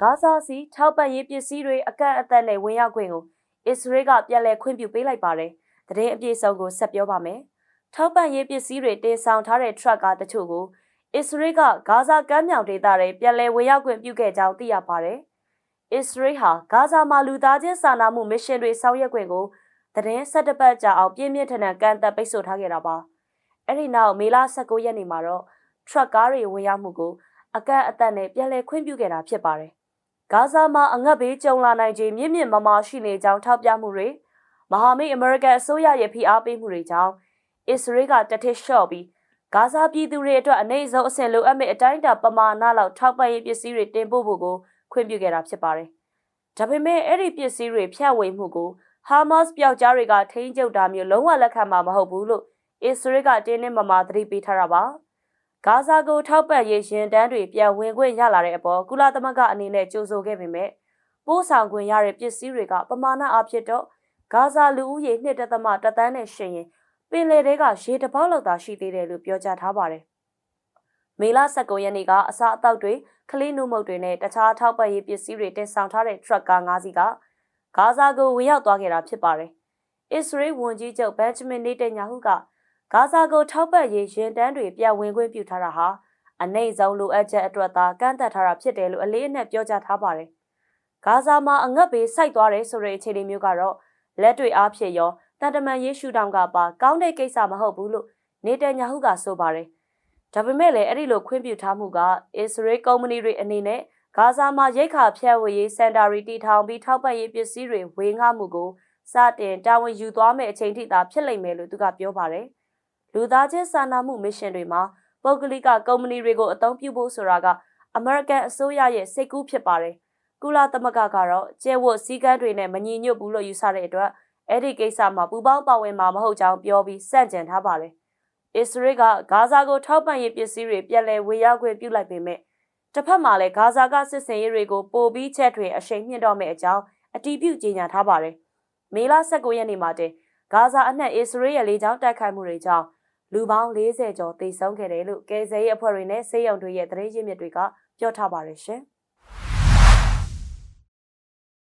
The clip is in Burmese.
ဂါဇာစီထောက်ပံ့ရေးပစ္စည်းတွေအကန့်အသတ်နဲ့ဝင်ရောက်ခွင့်ကိုအစ္စရေးကပြန်လည်ခွင့်ပြုပေးလိုက်ပါတယ်။တရင်အပြည့်စုံကိုဆက်ပြောပါမယ်။ထောက်ပံ့ရေးပစ္စည်းတွေတင်ဆောင်ထားတဲ့ထရပ်ကားတချို့ကိုအစ္စရေးကဂါဇာကမ်းမြောင်ဒေသတွေပြန်လည်ဝင်ရောက်ခွင့်ပြုခဲ့ကြောင်းသိရပါတယ်။အစ္စရေးဟာဂါဇာမှာလူသားချင်းစာနာမှုမစ်ရှင်တွေဆောင်ရွက်ခွင့်ကိုတရင်ဆက်တပတ်ကြာအောင်ပြင်းပြင်းထန်ထန်ကန်သက်ပိတ်ဆို့ထားခဲ့တာပါ။အဲ့ဒီနောက်မေလ19ရက်နေ့မှာတော့ထရပ်ကားတွေဝင်ရောက်မှုကိုအကန့်အသတ်နဲ့ပြန်လည်ခွင့်ပြုခဲ့တာဖြစ်ပါတယ်။ ဂါဇာမှာအငတ်ဘေးကြုံလာနိုင်ခြင်းမြင့်မြင့်မားမားရှိနေကြောင်းထောက်ပြမှုတွေမဟာမိတ်အမေရိကန်အစိုးရရဲ့ဖိအားပေးမှုတွေကြောင့်အစ္စရေးကတထစ်လျှော့ပြီးဂါဇာပြည်သူတွေအတွက်အနေအဆုံးအဆင့်လိုအပ်မဲ့အတိုင်းအတာပမာဏလောက်ထောက်ပံ့ရေးပစ္စည်းတွေတင်ပို့ဖို့ကိုခွင့်ပြုခဲ့တာဖြစ်ပါတယ်။ဒါပေမဲ့အဲ့ဒီပစ္စည်းတွေဖြန့်ဝေမှုကိုဟာမတ်စ်ပျောက်ကြားတွေကထိန်းချုပ်တာမျိုးလုံးဝလက်ခံမှာမဟုတ်ဘူးလို့အစ္စရေးကတင်းနှင်းမမာသတိပေးထားတာပါ။ ဂါဇာကိုထောက်ပံ့ရေးရင်တန်းတွေပြန်ဝင်ခွင့်ရလာတဲ့အပေါ်ကုလသမဂ္ဂအနေနဲ့ကြိုဆိုခဲ့ပေမဲ့ပို့ဆောင်ခွင့်ရတဲ့ပစ္စည်းတွေကပမာဏအဖြစ်တော့ဂါဇာလူဦးရေ2.3တန်းနဲ့ရှင်ရင်ပင်လယ်တွေကရေတပေါက်လောက်သာရှိသေးတယ်လို့ပြောကြားထားပါတယ်။မေလ19ရက်နေ့ကအစားအသောက်တွေကလေးနုမုတ်တွေနဲ့တခြားထောက်ပံ့ရေးပစ္စည်းတွေတင်ဆောင်ထားတဲ့ထရပ်ကား၅စီးကဂါဇာကိုဝင်ရောက်သွားခဲ့တာဖြစ်ပါတယ်။အစ္စရေးဝန်ကြီးချုပ်ဘန်ဂျမင်နေတန်ညာဟုက ဂါဇာကိုထောက်ပံ့ရေးရင်တန်းတွေပြန်ဝင်ခွင့်ပြုထားတာဟာအနိုင်ဆုံးလိုအပ်ချက်အတွက်သာကန့်သက်ထားတာဖြစ်တယ်လို့အလေးအနက်ပြောကြားထားပါတယ်။ဂါဇာမှာအငတ်ဘေးစိုက်သွားတယ်ဆိုတဲ့အခြေအနေမျိုးကတော့လက်တွေအားဖြင့်ရောတန်တမန်ရေးရှုထောင့်ကပါကောင်းတဲ့ကိစ္စမဟုတ်ဘူးလို့နေတန်ညာဟုကဆိုပါတယ်။ဒါပေမဲ့လည်းအဲ့ဒီလိုခွင့်ပြုထားမှုကအစ္စရေးကုမ္ပဏီတွေအနေနဲ့ဂါဇာမှာရိတ်ခါဖြန့်ဝေရေးစင်တာရီတီထောင်ပြီးထောက်ပံ့ရေးပစ္စည်းတွေဝေငှမှုကိုစတင်တာဝန်ယူသွားမယ့်အချိန်ထိသာဖြစ်လိမ့်မယ်လို့သူကပြောပါတယ်။ လူသားချင်းစာနာမှုမစ်ရှင်တွေမှာပုဂ္ဂလိကကုမ္ပဏီတွေကိုအသုံးပြုဖို့ဆိုတာကအမေရိကန်အစိုးရရဲ့စိတ်ကူးဖြစ်ပါတယ်။ကုလသမဂ္ဂကတော့ကျဲဝတ်စည်းကမ်းတွေနဲ့မညီညွတ်ဘူးလို့ယူဆတဲ့အတွက်အဲ့ဒီကိစ္စမှာပူပေါင်းပါဝင်မှာမဟုတ်ကြောင်းပြောပြီးစန့်ကျင်ထားပါတယ်။အစ္စရေးကဂါဇာကိုထောက်ပံ့ရေးပစ္စည်းတွေပြန်လည်ဝေရောက်ခွင့်ပြုလိုက်ပေမဲ့တစ်ဖက်မှာလည်းဂါဇာကစစ်စင်ရေးတွေကိုပိုပြီးချက်ထွင်အရှိန်မြင့်တော့မယ့်အကြောင်းအတီးပြုကြေညာထားပါတယ်။မေလ19ရက်နေ့မှာတည်းဂါဇာအနှံ့အစ္စရေးရဲ့လေကြောင်းတိုက်ခိုက်မှုတွေကြောင့် လူပေါင်း40ကျော်သေဆုံးခဲ့တယ်လို့ကယ်ဆယ်ရေးအဖွဲ့တွေနဲ့ဆေးရုံတွေရဲ့သတင်းရင်းမြစ်တွေကပြောထားပါတယ်ရှင်။